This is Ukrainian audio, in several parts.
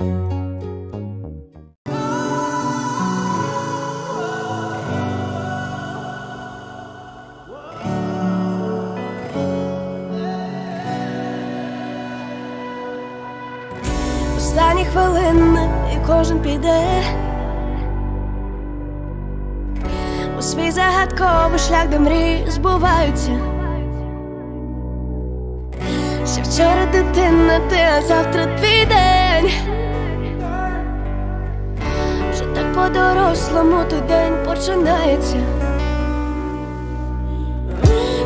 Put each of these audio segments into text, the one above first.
Останні хвилини і кожен піде у свій загадковий шлях, до мрії збуваються. Ще вчора дитина, ти, а завтра твій день по-дорослому той день починається.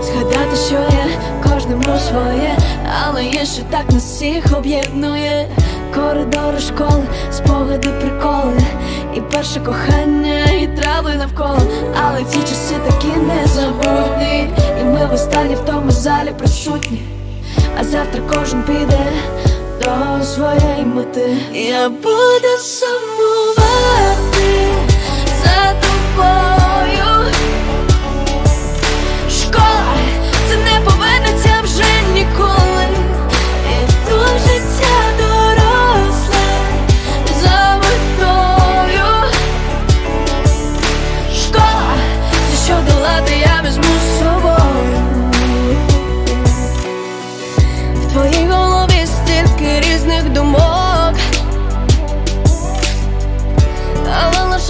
Згадати, що є кожному своє, але є, що так нас всіх об'єднує. Коридори школи, спогади, приколи, і перше кохання, і трави навколо. Але ці часи такі незабутні. І ми в останні в тому залі присутні. А завтра кожен піде до своєї мети. Я буду сумувати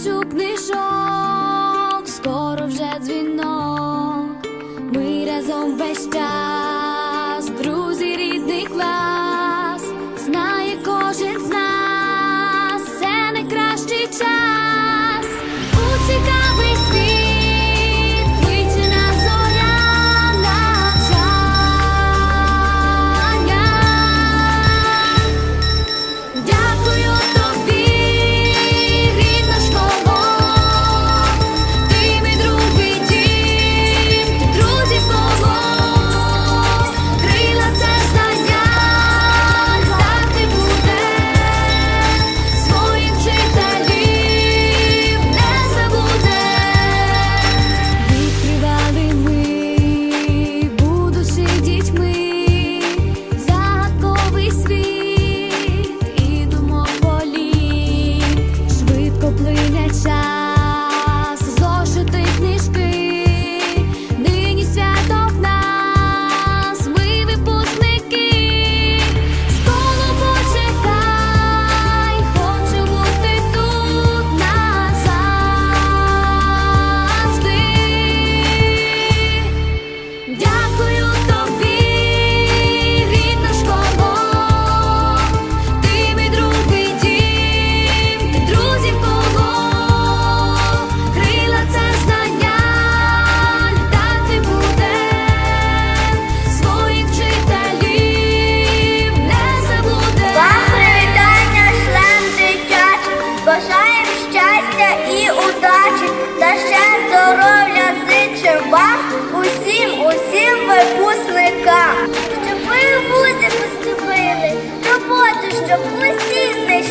тисячу книжок,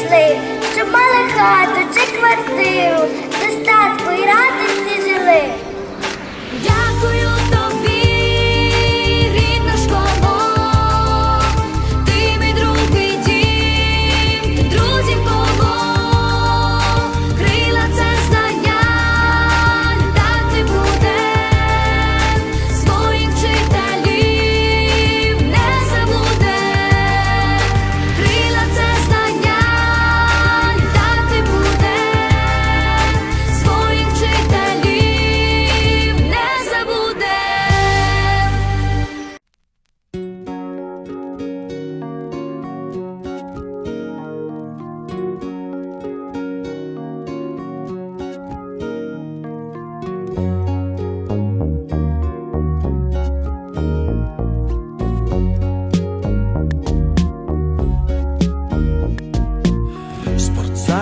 усі щоб мали хату чи квартиру, достатку і радості жили.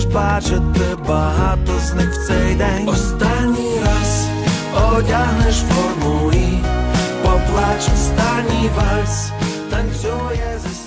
будеш бачити багато з них в цей день. Останній раз одягнеш форму і поплач останній вальс, танцює зі.